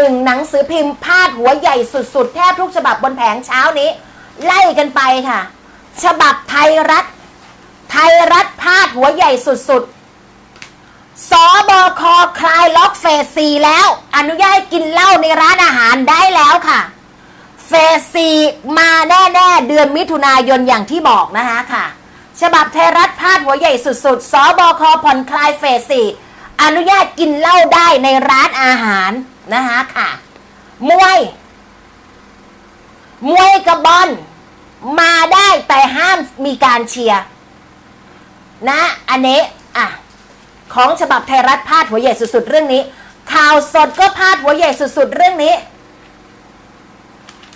หนึ่งหนังสือพิมพ์พาดหัวใหญ่สุดๆ แทบทุกฉบับบนแผงเช้านี้ ไล่กันไปค่ะ ฉบับไทยรัฐ ไทยรัฐพาดหัวใหญ่สุดๆสบคคลายล็อกเฟสสีแล้ว อนุญาตให้กินเหล้าในร้านอาหารได้แล้วค่ะเฟสสีมาแน่ๆเดือนมิถุนายนอย่างที่บอกนะคะค่ะ ฉบับไทยรัฐพาดหัวใหญ่สุดๆสบคผ่อนคลายเฟสสี่อนุญาตกินเหล้าได้ในร้านอาหาร นะคะค่ะ มวย มวยกับบอลมาได้แต่ห้ามมีการเชียร์นะ อันนี้อะของฉบับไทยรัฐพาดหัวใหญ่สุด ๆ เรื่องนี้ ข่าวสดก็พาดหัวใหญ่สุด ๆ เรื่องนี้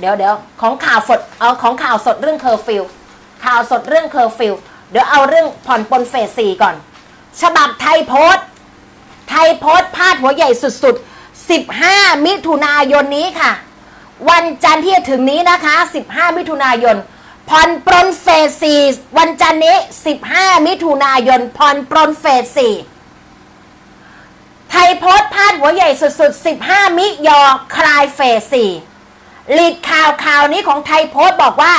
เดี๋ยวเดี๋ยวของข่าวสดเอาของข่าวสดเรื่องเคอร์ฟิวข่าวสดเรื่องเคอร์ฟิวเดี๋ยวเอาเรื่องผ่อนปลนเฟสสี่ก่อน ฉบับไทยโพสต์ไทยโพสต์พาดหัวใหญ่สุด ๆ 15 มิถุนายนนี้ค่ะ วันจันทร์ที่จะถึงนี้นะคะ 15 มิถุนายนผ่อนปรนเฟสสี่วันจันทร์นี้ 15 มิถุนายนผ่อนปรนเฟสสี่ไทยโพสต์พาดหัวใหญ่สุดๆ 15 มิยอคลายเฟสสี่ลีดข่าวข่าวนี้ของไทยโพสต์บอกว่า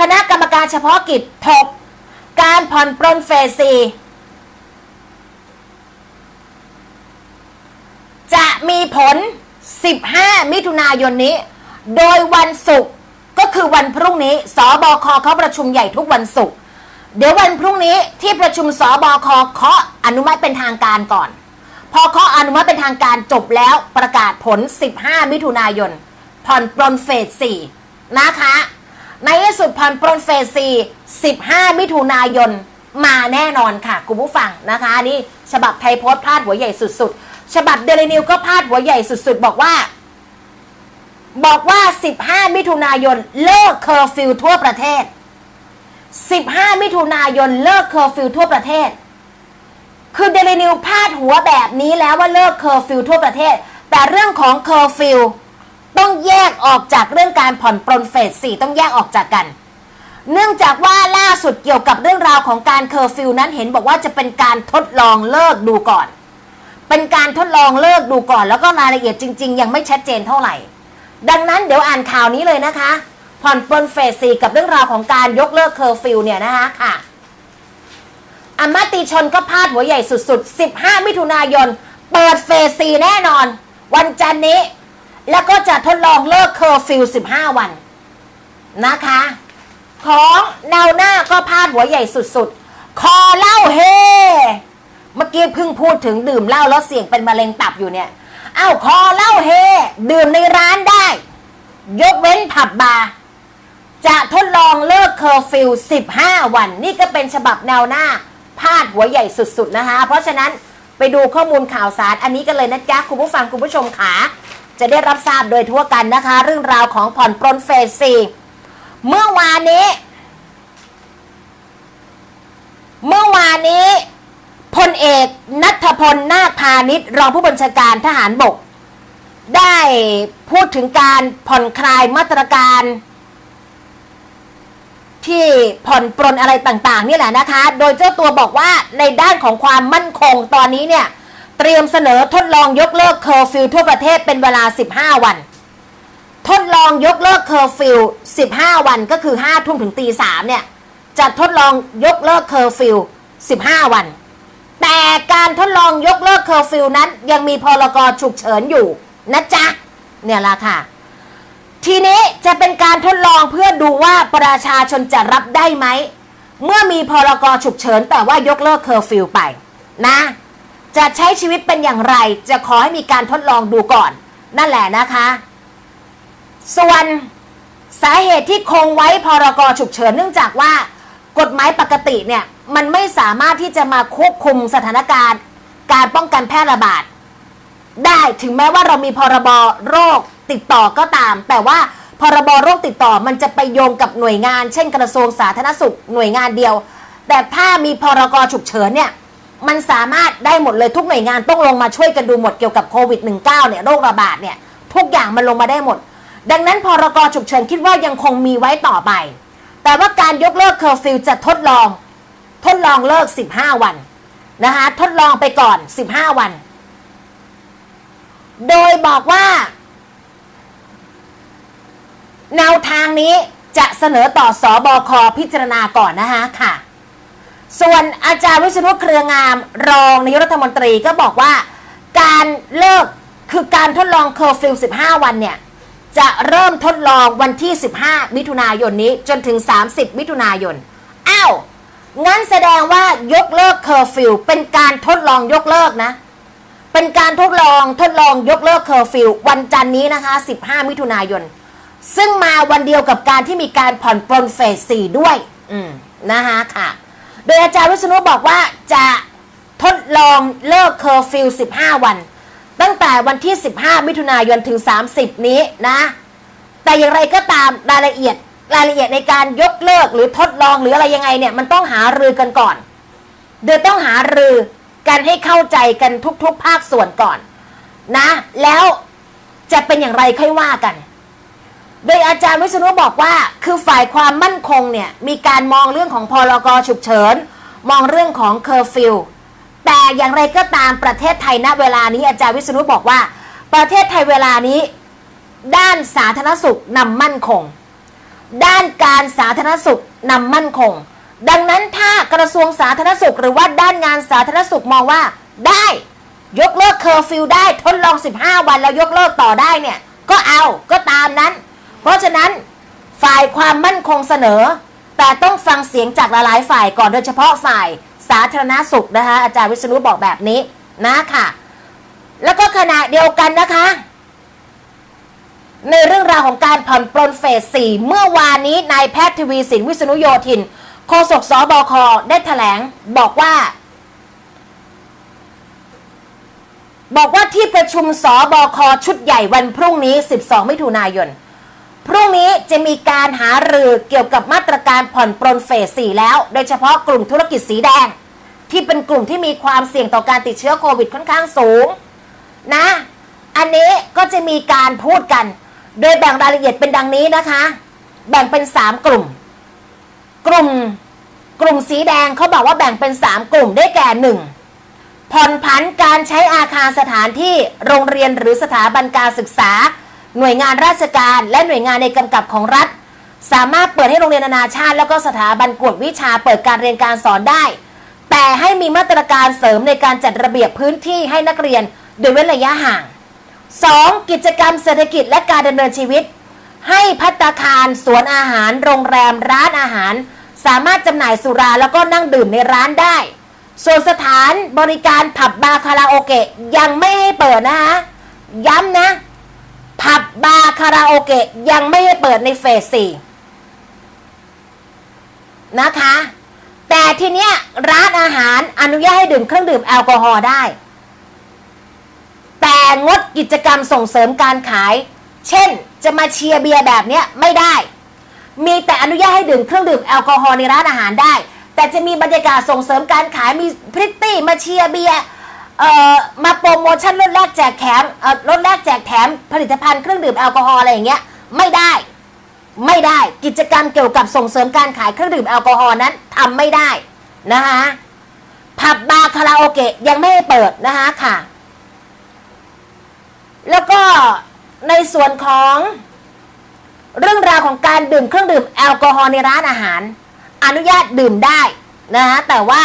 คณะกรรมการเฉพาะกิจถกการผ่อนปรนเฟสสี่ จะมีผล 15 มิถุนายนนี้ โดยวันศุกร์ก็คือวันพรุ่งนี้สบคเขาประชุมใหญ่ทุกวันศุกร์เดี๋ยววันพรุ่งนี้ที่ประชุมสบคเคาะอนุมัติเป็นทางการก่อน พอเคาะอนุมัติเป็นทางการจบแล้วประกาศผล 15 มิถุนายน ผ่อนปลนเฟส 4 นะคะ ในที่สุดผ่อนปลนเฟส 4 15 มิถุนายนมาแน่นอนค่ะ คุณผู้ฟังนะคะ นี่ฉบับไทยโพสต์พาดหัวใหญ่สุดๆ ฉบับเดลินิวก็พาดหัวใหญ่สุดๆ บอกว่า บอกว่า 15 มิถุนายนเลิกเคอร์ฟิวทั่วประเทศ 15 มิถุนายนเลิกเคอร์ฟิวทั่วประเทศ คือเดลินิวพาดหัวแบบนี้แล้วว่าเลิกเคอร์ฟิวทั่วประเทศ แต่เรื่องของเคอร์ฟิวต้องแยกออกจากเรื่องการผ่อนปรนเฟสสี่ต้องแยกออกจากกัน เนื่องจากว่าล่าสุดเกี่ยวกับเรื่องราวของการเคอร์ฟิวนั้นเห็นบอกว่าจะเป็นการทดลองเลิกดูก่อน เป็นการทดลองเลิกดูก่อน แล้วก็รายละเอียดจริง ๆ ยังไม่ชัดเจนเท่าไหร่ ดังนั้นเดี๋ยวอ่านข่าวนี้เลยนะคะ ผ่อนปลนเฟสสี่กับเรื่องราวของการยกเลิกเคอร์ฟิวเนี่ยนะคะค่ะอมติชนก็พาดหัวใหญ่สุดๆ 15 มิถุนายน เปิดเฟส4แน่นอน วันจันนี้ แล้วก็จะทดลองเลิกเคอร์ฟิว 15 วัน นะคะ ของแนวหน้าก็พาดหัวใหญ่สุดๆ คอเล้าเฮ เมื่อกี้เพิ่งพูดถึงดื่มเหล้าแล้วเสี่ยงเป็นมะเร็งตับอยู่เนี่ยเอ้าคอเหล้าเฮ ดื่มในร้านได้ ยกเว้นผับบาร์จะทดลองเลิกเคอร์ฟิว 15 วัน นี่ก็เป็นฉบับแนวหน้า พาดหัวใหญ่สุดๆนะคะ เพราะฉะนั้นไปดูข้อมูลข่าวสารอันนี้กันเลยนะจ๊ะ คุณผู้ฟังคุณผู้ชมขาจะได้รับทราบโดยทั่วกันนะคะ เรื่องราวของผ่อนปลนเฟสสี่เมื่อวานนี้ เมื่อวานนี้ พลเอกนัทพลนาคพาณิชย์รองผู้บัญชาการทหารบก ได้พูดถึงการผ่อนคลายมาตรการ ที่ผ่อนปรนอะไรต่างๆ นี่แหละนะคะ โดยเจ้าตัวบอกว่าในด้านของความมั่นคงตอนนี้เนี่ย เตรียมเสนอทดลองยกเลิกเคอร์ฟิวทั่วประเทศเป็นเวลา 15 วัน ทดลองยกเลิกเคอร์ฟิว15 วันก็คือ5ทุ่มถึงตี3เนี่ยจะทดลองยกเลิกเคอร์ฟิว15 วัน แต่การทดลองยกเลิกเคอร์ฟิวนั้น ยังมีพรกฉุกเฉินอยู่นะจ๊ะ เนี่ยละค่ะ ทีนี้จะเป็นการทดลองเพื่อดูว่าประชาชนจะรับได้ไหม เมื่อมีพรกฉุกเฉินแต่ว่ายกเลิกเคอร์ฟิวไปนะ จะใช้ชีวิตเป็นอย่างไร จะขอให้มีการทดลองดูก่อน นั่นแหละนะคะ ส่วนสาเหตุที่คงไว้พรกฉุกเฉินเนื่องจากว่ากฎหมายปกติเนี่ย มันไม่สามารถที่จะมาควบคุมสถานการณ์ การป้องกันแพร่ระบาด ได้ถึงแม้ว่าเรามีพรบโรคติดต่อก็ตาม แต่ว่าพรบโรคติดต่อมันจะไปโยงกับหน่วยงาน เช่น กระทรวงสาธารณสุขหน่วยงานเดียว แต่ถ้ามีพรกฉุกเฉินเนี่ยมันสามารถได้หมดเลยทุกหน่วยงานต้องลงมาช่วยกันดูหมดเกี่ยวกับโควิด -19 เนี่ยโรคระบาดเนี่ยทุกอย่างมันลงมาได้หมด ดังนั้นพรกฉุกเฉินคิดว่ายังคงมีไว้ต่อไป แต่ว่าการยกเลิกเคอร์ฟิวจะทดลอง ทดลองเลิก 15 วันนะคะทดลองไปก่อน 15 วัน โดยบอกว่า แนวทางนี้จะเสนอต่อสอบอคพิจารณาก่อนนะคะค่ะ ส่วนอาจารย์วิษณุเครืองามรองนายกรัฐมนตรีก็บอกว่า การเลิกคือการทดลองเคอร์ฟิว15 วันเนี่ยจะเริ่มทดลองวันที่ 15 มิถุนายนนี้จนถึง 30 มิถุนายน อ้าว งั้นแสดงว่ายกเลิกเคอร์ฟิวเป็นการทดลองยกเลิกนะ เป็นการทดลองทดลองยกเลิกเคอร์ฟิววันจันนี้นะคะ 15 มิถุนายน ซึ่งมาวันเดียวกับการที่มีการผ่อนปลนเฟส 4 ด้วย อืมนะคะค่ะ โดยอาจารย์วิษณุบอกว่าจะทดลองเลิกเคอร์ฟิว 15 วัน ตั้งแต่วันที่ 15 มิถุนายนถึง 30 นี้นะ แต่อย่างไรก็ตามรายละเอียด รายละเอียดในการยกเลิกหรือทดลองหรืออะไรยังไงเนี่ยมันต้องหารือกันก่อน โดยต้องหารือกันให้เข้าใจกันทุกๆ ภาคส่วนก่อนนะ แล้วจะเป็นอย่างไรค่อยว่ากัน โดยอาจารย์วิษณุบอกว่า คือฝ่ายความมั่นคงเนี่ยมีการมองเรื่องของพรกฉุกเฉิน มองเรื่องของเคอร์ฟิวแต่อย่างไรก็ตามประเทศไทยณเวลานี้อาจารย์วิษณุบอกว่า ประเทศไทยเวลานี้ ด้านสาธารณสุขนำมั่นคง ด้านการสาธารณสุขนำมั่นคง ดังนั้นถ้ากระทรวงสาธารณสุข หรือว่าด้านงานสาธารณสุขมองว่า ได้ยกเลิกเคอร์ฟิวได้ทดลอง 15 วันแล้วยกเลิกต่อได้เนี่ย ก็เอาก็ตามนั้น เพราะฉะนั้นฝ่ายความมั่นคงเสนอ แต่ต้องฟังเสียงจากหลายๆฝ่ายก่อนโดยเฉพาะฝ่ายสาธารณสุขนะคะอาจารย์วิษณุบอกแบบนี้นะค่ะ แล้วก็ขณะเดียวกันนะคะ ในเรื่องราวของการผ่อนปลนเฟส 4 เมื่อวานนี้นายแพทย์ทวีสินวิษณุโยธินโฆษกสบคได้แถลงบอกว่า บอกว่าที่ประชุมสบคชุดใหญ่วันพรุ่งนี้ 12 มิถุนายน พรุ่งนี้จะมีการหารือเกี่ยวกับมาตรการผ่อนปลนเฟส 4 แล้ว โดยเฉพาะกลุ่มธุรกิจสีแดง ที่เป็นกลุ่มที่มีความเสี่ยงต่อการติดเชื้อโควิดค่อนข้างสูง นะ อันนี้ก็จะมีการพูดกัน โดยแบ่งรายละเอียดเป็นดังนี้นะคะ แบ่งเป็น 3 กลุ่ม กลุ่ม กลุ่มสีแดงเขาบอกว่าแบ่งเป็น 3 กลุ่มได้แก่หนึ่งผ่อนผันการใช้อาคารสถานที่โรงเรียนหรือสถาบันการศึกษา หน่วยงานราชการและหน่วยงานในกำกับของรัฐ สามารถเปิดให้โรงเรียนนานาชาติ แล้วก็สถาบันกวดวิชาเปิดการเรียนการสอนได้ แต่ให้มีมาตรการเสริมในการจัดระเบียบพื้นที่ให้นักเรียนโดยเว้นระยะห่าง 2. กิจกรรมเศรษฐกิจและการดำเนินชีวิต ให้พัตตาคาร สวนอาหาร โรงแรม ร้านอาหาร สามารถจำหน่ายสุราแล้วก็นั่งดื่มในร้านได้ ส่วนสถานบริการผับบาร์คาราโอเกะยังไม่ให้เปิดนะคะ ย้ำนะ ผับบาร์คาราโอเกะยังไม่ให้เปิดในเฟสสี่นะคะ แต่ทีเนี้ยร้านอาหารอนุญาตให้ดื่มเครื่องดื่มแอลกอฮอล์ได้ แต่งดกิจกรรมส่งเสริมการขาย เช่น จะมาเชียร์เบียร์แบบเนี้ยไม่ได้ มีแต่อนุญาตให้ดื่มเครื่องดื่มแอลกอฮอล์ในร้านอาหารได้ แต่จะมีบรรยากาศส่งเสริมการขายมีพริตตี้มาเชียร์เบียร์เอ่อมาโปรโมชั่นลดแลกแจกแถมลดแลกแจกแถมผลิตภัณฑ์เครื่องดื่มแอลกอฮอล์อะไรอย่างเงี้ยไม่ได้ไม่ได้กิจกรรมเกี่ยวกับส่งเสริมการขายเครื่องดื่มแอลกอฮอล์นั้นทำไม่ได้นะคะผับบาร์คาราโอเกะยังไม่ให้เปิดนะคะค่ะ แล้วก็ในส่วนของเรื่องราวของการดื่มเครื่องดื่มแอลกอฮอล์ในร้านอาหาร อนุญาตดื่มได้นะฮะแต่ว่า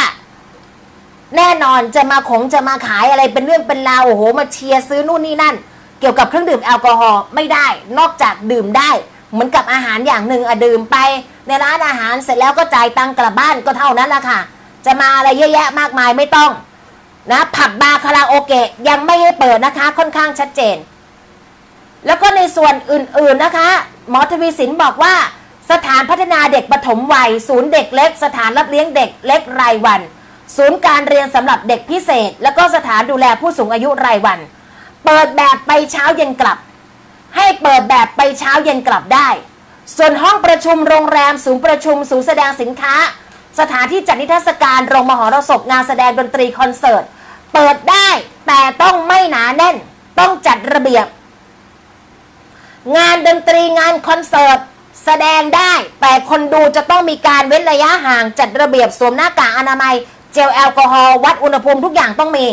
แน่นอนจะมาของจะมาขายอะไรเป็นเรื่องเป็นราวโอ้โหมาเชียร์ซื้อนู่นนี่นั่น เกี่ยวกับเครื่องดื่มแอลกอฮอล์ไม่ได้ นอกจากดื่มได้เหมือนกับอาหารอย่างหนึ่งอะดื่มไป ในร้านอาหารเสร็จแล้วก็จ่ายตังกลับบ้านก็เท่านั้นแหละค่ะ จะมาอะไรเยอะแยะมากมายไม่ต้อง นะผับบาร์คาราโอเกะยังไม่ให้เปิดนะคะค่อนข้างชัดเจน แล้วก็ในส่วนอื่นๆนะคะ หมอทวีสินบอกว่า สถานพัฒนาเด็กปฐมวัย ศูนย์เด็กเล็ก สถานรับเลี้ยงเด็กเล็กรายวัน ศูนย์การเรียนสำหรับเด็กพิเศษ แล้วก็สถานดูแลผู้สูงอายุรายวัน เปิดแบบไปเช้าเย็นกลับ ให้เปิดแบบไปเช้าเย็นกลับได้ ส่วนห้องประชุมโรงแรมศูนย์ประชุมศูนย์แสดงสินค้า สถานที่จัดนิทรรศการโรงมหรสพงานแสดงดนตรีคอนเสิร์ต เปิดได้แต่ต้องไม่หนาแน่น ต้องจัดระเบียบ งานดนตรีงานคอนเสิร์ตแสดงได้ แต่คนดูจะต้องมีการเว้นระยะห่างจัดระเบียบสวมหน้ากากอนามัย เจลแอลกอฮอล์วัดอุณหภูมิทุกอย่างต้องมี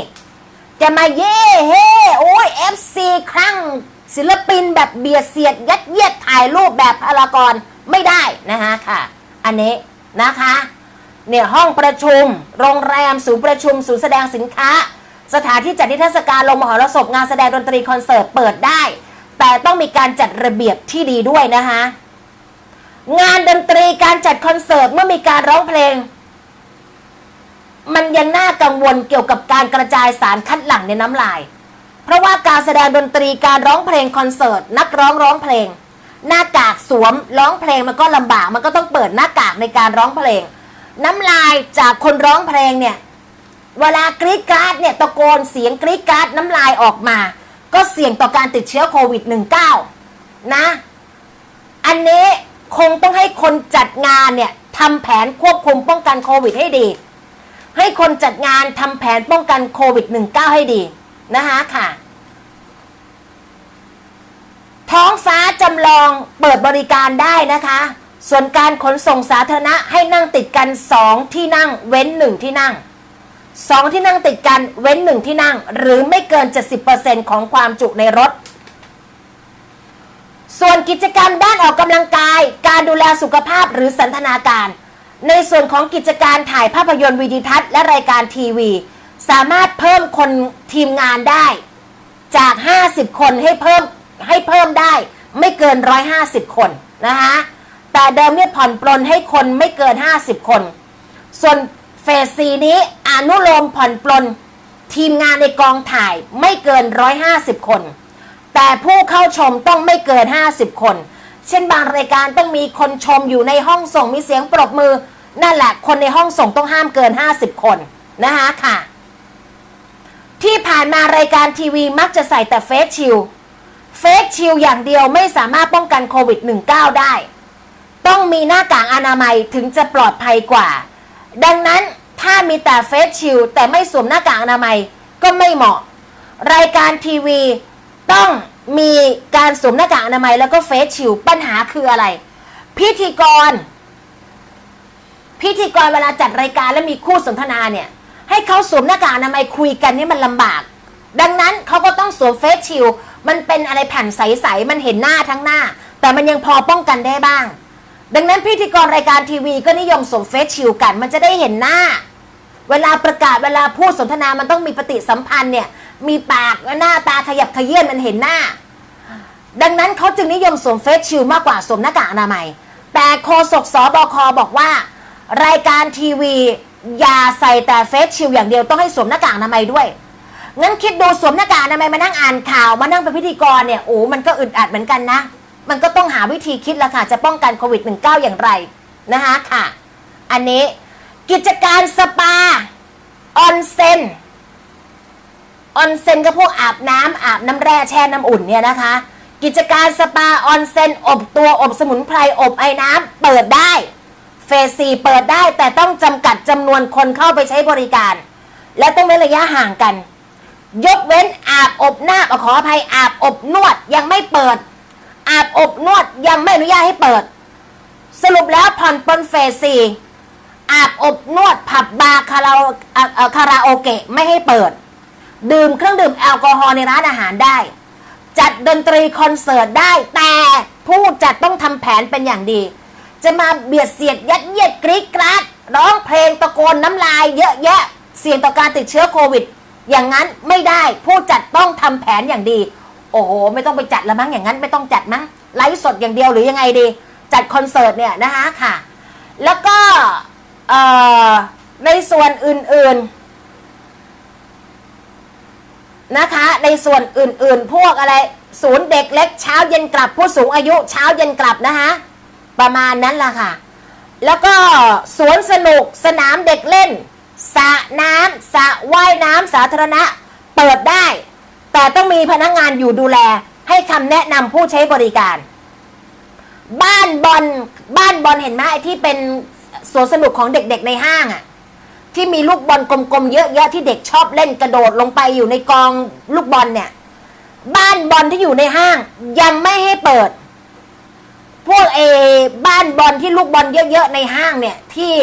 จะมาเย่เฮ่โอ้ยเอฟซีครั้งศิลปินแบบเบียดเสียด ยัดเยียดถ่ายรูปแบบพารากอนไม่ได้นะคะค่ะ อันนี้นะคะ เนี่ยห้องประชุม โรงแรมศูนย์ประชุมศูนย์แสดงสินค้า สถานที่จัดนิทรรศการลงมหรสพงานแสดงดนตรีคอนเสิร์ตเปิดได้ แต่ต้องมีการจัดระเบียบที่ดีด้วยนะคะงานดนตรีการจัดคอนเสิร์ตเมื่อมีการร้องเพลง มันยังน่ากังวลเกี่ยวกับการกระจายสารคัดหลั่งในน้ำลาย เพราะว่าการแสดงดนตรีการร้องเพลงคอนเสิร์ตนักร้องร้องเพลง หน้ากากสวมร้องเพลงมันก็ลำบากมันก็ต้องเปิดหน้ากากในการร้องเพลง น้ำลายจากคนร้องเพลงเนี่ย เวลากรีดกราดเนี่ยตะโกนเสียงกรีดกราดน้ำลายออกมา ก็เสี่ยงต่อการติดเชื้อโควิด -19 นะ อันนี้คงต้องให้คนจัดงานเนี่ยทำแผนควบคุมป้องกันโควิดให้ดี ให้คนจัดงานทำแผนป้องกันโควิด -19 ให้ดีนะคะค่ะท้องฟ้าจำลองเปิดบริการได้นะคะ ส่วนการขนส่งสาธารณะให้นั่งติดกันสองที่นั่งเว้นหนึ่งที่นั่งสองที่นั่งติดกันเว้นหนึ่งที่นั่ง หรือไม่เกิน 70%ของความจุในรถ ส่วนกิจกรรมด้านออกกำลังกาย การดูแลสุขภาพหรือสันทนาการ ในส่วนของกิจการถ่ายภาพยนตร์วิดีทัศน์และรายการทีวี สามารถเพิ่มคนทีมงานได้ จาก 50 คนให้เพิ่มให้เพิ่มได้ ไม่เกิน 150 คนนะคะ แต่เดิมเนี่ยผ่อนปลนให้คนไม่เกิน 50 คน ส่วนเฟสซีนี้อนุโลมผ่อนปลนทีมงานในกองถ่ายไม่เกิน 150 คน แต่ผู้เข้าชมต้องไม่เกิน 50 คน เช่นบางรายการต้องมีคนชมอยู่ในห้องส่งมีเสียงปรบมือ นั่นแหละ คนในห้องส่งต้องห้ามเกิน 50 คนนะคะค่ะ ที่ผ่านมารายการทีวีมักจะใส่แต่เฟสชิลเฟสชิลอย่างเดียวไม่สามารถป้องกันโควิด -19 ได้ ต้องมีหน้ากากอนามัยถึงจะปลอดภัยกว่า ดังนั้นถ้ามีแต่เฟสชิลแต่ไม่สวมหน้ากากอนามัยก็ไม่เหมาะ รายการทีวีต้องมีการสวมหน้ากากอนามัยแล้วก็เฟสชิลปัญหาคืออะไร พิธีกร พิธีกรเวลาจัดรายการแล้วมีคู่สนทนาเนี่ย ให้เขาสวมหน้ากากอนามัยคุยกันนี่มันลำบาก ดังนั้นเขาก็ต้องสวมเฟสชิลมันเป็นอะไรแผ่นใสๆมันเห็นหน้าทั้งหน้า แต่มันยังพอป้องกันได้บ้าง ดังนั้นพิธีกรรายการทีวีก็นิยมสวมเฟสชิลกัน มันจะได้เห็นหน้า เวลาประกาศเวลาพูดสนทนามันต้องมีปฏิสัมพันธ์เนี่ย มีปากหน้าตาขยับขยื่นมันเห็นหน้า ดังนั้นเขาจึงนิยมสวมเฟสชิลมากกว่าสวมหน้ากากอนามัย แต่โฆษกสบคบอกว่า รายการทีวีอย่าใส่แต่เฟสชิลอย่างเดียวต้องให้สวมหน้ากากอนามัยด้วยงั้นคิดดูสวมหน้ากากอนามัยมานั่งอ่านข่าวมานั่งเป็นพิธีกรเนี่ยโอ้มันก็อึดอัดเหมือนกันนะ มันก็ต้องหาวิธีคิดละค่ะ จะป้องกันโควิด -19 อย่างไรนะคะค่ะ อันนี้กิจการสปา ออนเซนออนเซนก็พวกอาบน้ำอาบน้ำแร่แช่น้ำอุ่นเนี่ยนะคะ กิจการสปา ออนเซนอบตัวอบสมุนไพรอบไอ้น้ำเปิดได้เฟสีเปิดได้แต่ต้องจำกัดจำนวนคนเข้าไปใช้บริการ และต้องเว้นระยะห่างกัน ยกเว้นอาบอบหน้าขออภัยอาบอบนวดยังไม่เปิด อาบอบนวดยังไม่อนุญาตให้เปิด สรุปแล้วผ่อนปลนเฟสีอาบอบนวดผับบาร์คาราคาราโอเกะไม่ให้เปิด ดื่มเครื่องดื่มแอลกอฮอล์ในร้านอาหารได้ จัดดนตรีคอนเสิร์ตได้ แต่ผู้จัดต้องทำแผนเป็นอย่างดี จะมาเบียดเสียดยัดเยียดกรีดกราดร้องเพลงตะโกนน้ำลายเยอะแยะ เสี่ยงต่อการติดเชื้อโควิด อย่างนั้นไม่ได้ผู้จัดต้องทำแผนอย่างดี โอ้โห ไม่ต้องไปจัดละมั้งอย่างนั้นไม่ต้องจัดมั้งไลฟ์สดอย่างเดียวหรือยังไงดี จัดคอนเสิร์ตเนี่ยนะคะค่ะ แล้วก็ในส่วนอื่นๆนะคะ ในส่วนอื่นๆ พวกอะไร ศูนย์เด็กเล็กเช้าเย็นกลับผู้สูงอายุเช้าเย็นกลับนะคะประมาณนั้นล่ะค่ะ แล้วก็สวนสนุกสนามเด็กเล่นสระน้ำสระว่ายน้ำสาธารณะ เปิดได้ แต่ต้องมีพนักงงานอยู่ดูแล ให้คำแนะนำผู้ใช้บริการ บ้านบอลบ้านบอลเห็นไหมไอ้ที่เป็นสวนสนุกของเด็กๆในห้างอะ่ะที่มีลูกบอลกลมๆเยอะๆที่เด็กชอบเล่นกระโดดลงไปอยู่ในกองลูกบอลเนี่ย บ้านบอลที่อยู่ในห้าง ยังไม่ให้เปิด พวกเอบ้านบอลที่ลูกบอลเยอะๆในห้างเนี่ยที่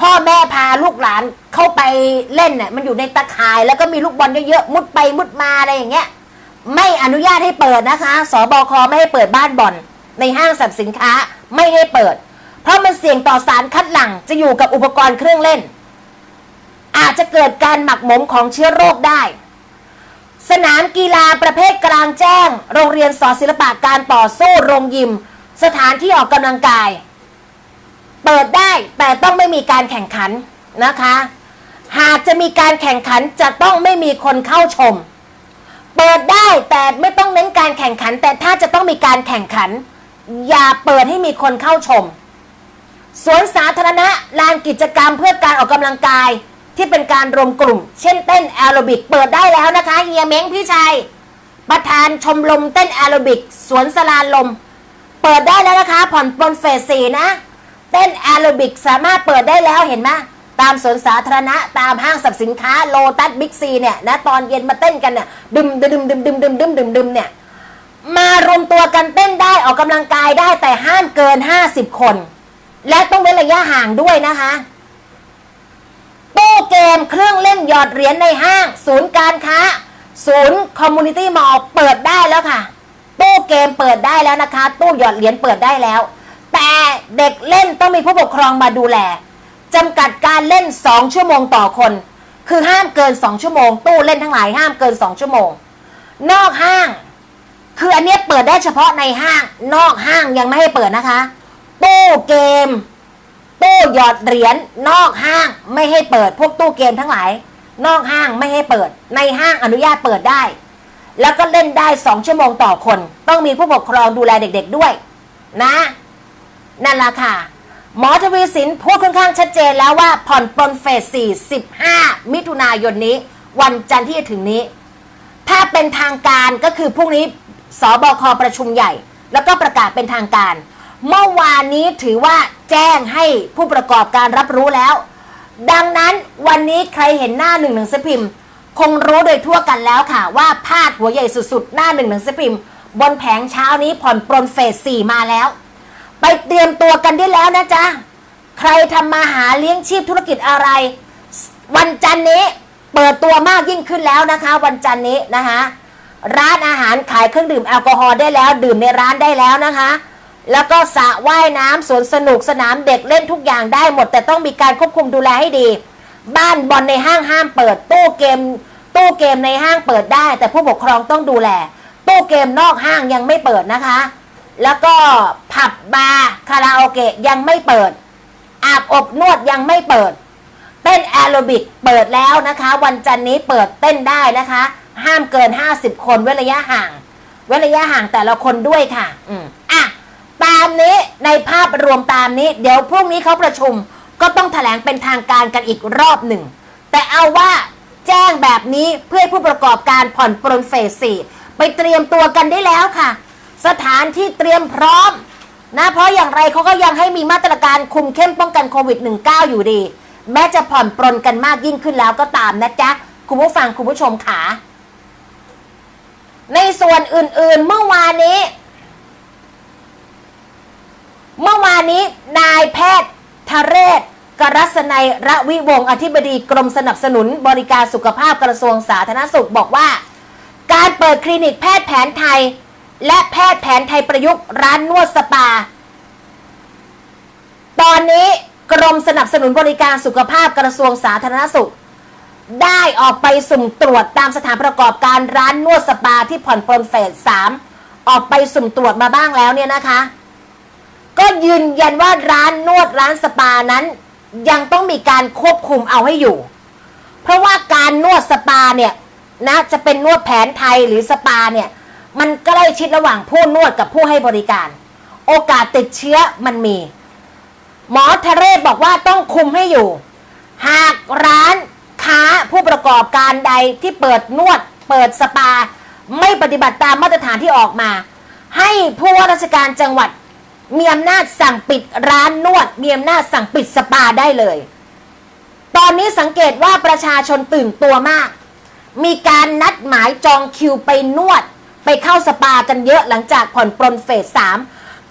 พ่อแม่พาลูกหลานเข้าไปเล่นเนี่ยมันอยู่ในตะข่ายแล้วก็มีลูกบอลเยอะๆมุดไปมุดมาอะไรอย่างเงี้ย ไม่อนุญาตให้เปิดนะคะสบคไม่ให้เปิดบ้านบ่อน ในห้างสรรพสินค้าไม่ให้เปิด เพราะมันเสี่ยงต่อสารคัดหลั่งจะอยู่กับอุปกรณ์เครื่องเล่น อาจจะเกิดการหมักหมมของเชื้อโรคได้ สนามกีฬาประเภทกลางแจ้ง โรงเรียนสอนศิลปะการต่อสู้โรงยิม สถานที่ออกกำลังกาย เปิดได้แต่ต้องไม่มีการแข่งขันนะคะ หากจะมีการแข่งขันจะต้องไม่มีคนเข้าชม เปิดได้แต่ไม่ต้องเน้นการแข่งขัน แต่ถ้าจะต้องมีการแข่งขัน อย่าเปิดให้มีคนเข้าชมสวนสาธารณะลานกิจกรรมเพื่อการออกกำลังกาย ที่เป็นการรวมกลุ่ม เช่นเต้นแอโรบิกเปิดได้แล้วนะคะเฮียเม้งพี่ชัยประธานชมรมเต้นแอโรบิกสวนสลานลม เปิดได้แล้วนะคะผ่อนปลนเฟสสี่นะ เต้นแอโรบิกสามารถเปิดได้แล้วเห็นไหมตามสวนสาธารณะตามห้างสรรพสินค้าโลตัสบิ๊กซีเนี่ยนะตอนเย็นมาเต้นกันเนี่ยดึมดึมดึมดึมดึมดึมดึมดึมเนี่ยมารวมตัวกันเต้นได้ออกกำลังกายได้แต่ห้ามเกิน 50 คน และต้องเว้นระยะห่างด้วยนะคะตู้เกมเครื่องเล่นหยอดเหรียญในห้าง ศูนย์การค้า ศูนย์คอมมูนิตี้มอลเปิดได้แล้วค่ะตู้เกมเปิดได้แล้วนะคะ ตู้หยอดเหรียญเปิดได้แล้ว เด็กเล่นต้องมีผู้ปกครองมาดูแลจำกัดการเล่น 2 ชั่วโมงต่อคน คือห้ามเกิน 2 ชั่วโมง ตู้เล่นทั้งหลายห้ามเกิน 2 ชั่วโมง นอกห้าง คืออันนี้เปิดได้เฉพาะในห้าง นอกห้างยังไม่ให้เปิดนะคะ ตู้เกม ตู้หยอดเหรียญนอกห้างไม่ให้เปิด พวกตู้เกมทั้งหลาย นอกห้างไม่ให้เปิด ในห้างอนุญาตเปิดได้ แล้วก็เล่นได้สองชั่วโมงต่อคน ต้องมีผู้ปกครองดูแลเด็ก ๆด้วย นะ นั่นละค่ะ หมอทวีสินพูดค่อนข้างชัดเจนแล้วว่าผ่อนปลนเฟส 4 15 มิถุนายนนี้ วันจันทร์ที่จะถึงนี้ ถ้าเป็นทางการก็คือพรุ่งนี้สบคประชุมใหญ่ แล้วก็ประกาศเป็นทางการ เมื่อวานนี้ถือว่าแจ้งให้ผู้ประกอบการรับรู้แล้ว ดังนั้นวันนี้ใครเห็นหน้าหนึ่งหนังสือพิมพ์ คงรู้โดยทั่วกันแล้วค่ะ ว่าพาดหัวใหญ่สุดๆ หน้าหนึ่งหนังสือพิมพ์ บนแผงเช้านี้ผ่อนปลนเฟสสี่มาแล้ว ไปเตรียมตัวกันได้แล้วนะจ๊ะ ใครทำมาหาเลี้ยงชีพธุรกิจอะไร วันจันนี้เปิดตัวมากยิ่งขึ้นแล้วนะคะ วันจันนี้นะคะ ร้านอาหารขายเครื่องดื่มแอลกอฮอล์ได้แล้ว ดื่มในร้านได้แล้วนะคะ แล้วก็สระว่ายน้ำสวนสนุกสนามเด็กเล่นทุกอย่างได้หมด แต่ต้องมีการควบคุมดูแลให้ดี บ้านบอลในห้างห้ามเปิดตู้เกม ตู้เกมในห้างเปิดได้ แต่ผู้ปกครองต้องดูแล ตู้เกมนอกห้างยังไม่เปิดนะคะ แล้วก็ ผับบาร์คาราโอเกะยังไม่เปิด อาบอบนวดยังไม่เปิด เต้นแอโรบิกเปิดแล้วนะคะ วันจันนี้เปิดเต้นได้นะคะ ห้ามเกิน 50 คนเว้นระยะห่าง เว้นระยะห่างแต่ละคนด้วยค่ะ อืมอะตามนี้ในภาพรวมตามนี้ เดี๋ยวพรุ่งนี้เขาประชุม ก็ต้องแถลงเป็นทางการกันอีกรอบหนึ่ง แต่เอาว่าแจ้งแบบนี้เพื่อให้ผู้ประกอบการผ่อนปรนเฟสสี่ไปเตรียมตัวกันได้แล้วค่ะ สถานที่เตรียมพร้อม นะเพราะอย่างไรเขาก็ยังให้มีมาตรการคุมเข้มป้องกันโควิด -19 อยู่ดี แม้จะผ่อนปรนกันมากยิ่งขึ้นแล้วก็ตามนะจ๊ะ คุณผู้ฟังคุณผู้ชมขาในส่วนอื่นๆเมื่อวานนี้ เมื่อวานนี้นายแพทย์ทะเรศกรัศนัยระวิวงศ์อธิบดีกรมสนับสนุนบริการสุขภาพกระทรวงสาธารณสุขบอกว่า การเปิดคลินิกแพทย์แผนไทย และแพทย์แผนไทยประยุกต์ร้านนวดสปา ตอนนี้กรมสนับสนุนบริการสุขภาพกระทรวงสาธารณสุข ได้ออกไปสุ่มตรวจตามสถานประกอบการร้านนวดสปาที่ผ่อนปลนเฟสสามออกไปสุ่มตรวจมาบ้างแล้วเนี่ยนะคะ ก็ยืนยันว่าร้านนวดร้านสปานั้น ยังต้องมีการควบคุมเอาให้อยู่ เพราะว่าการนวดสปาเนี่ยนะจะเป็นนวดแผนไทยหรือสปาเนี่ย มันใกล้ชิดระหว่างผู้นวดกับผู้ให้บริการ โอกาสติดเชื้อมันมี หมอทะเรศบอกว่าต้องคุมให้อยู่ หากร้านค้าผู้ประกอบการใดที่เปิดนวด เปิดสปา ไม่ปฏิบัติตามมาตรฐานที่ออกมา ให้ผู้ว่าราชการจังหวัด มีอำนาจสั่งปิดร้านนวด มีอำนาจสั่งปิดสปาได้เลย ตอนนี้สังเกตว่าประชาชนตื่นตัวมาก มีการนัดหมายจองคิวไปนวด ไปเข้าสปากันเยอะหลังจากผ่อนปลนเฟสสาม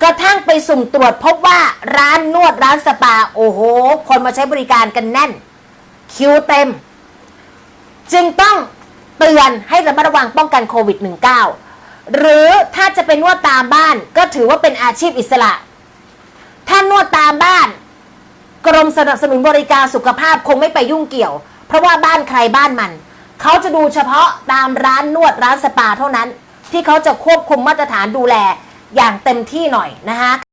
กระทั่งไปสุ่มตรวจพบว่าร้านนวดร้านสปา โอ้โห คนมาใช้บริการกันแน่น คิวเต็ม จึงต้องเตือนให้ระมัดระวังป้องกันโควิด -19 หรือถ้าจะเป็นนวดตามบ้านก็ถือว่าเป็นอาชีพอิสระ ถ้านวดตามบ้าน กรมสนับสนุนบริการสุขภาพคงไม่ไปยุ่งเกี่ยว เพราะว่าบ้านใครบ้านมัน เขาจะดูเฉพาะตามร้านนวดร้านสปาเท่านั้น ที่เขาจะควบคุมมาตรฐานดูแลอย่างเต็มที่หน่อยนะคะ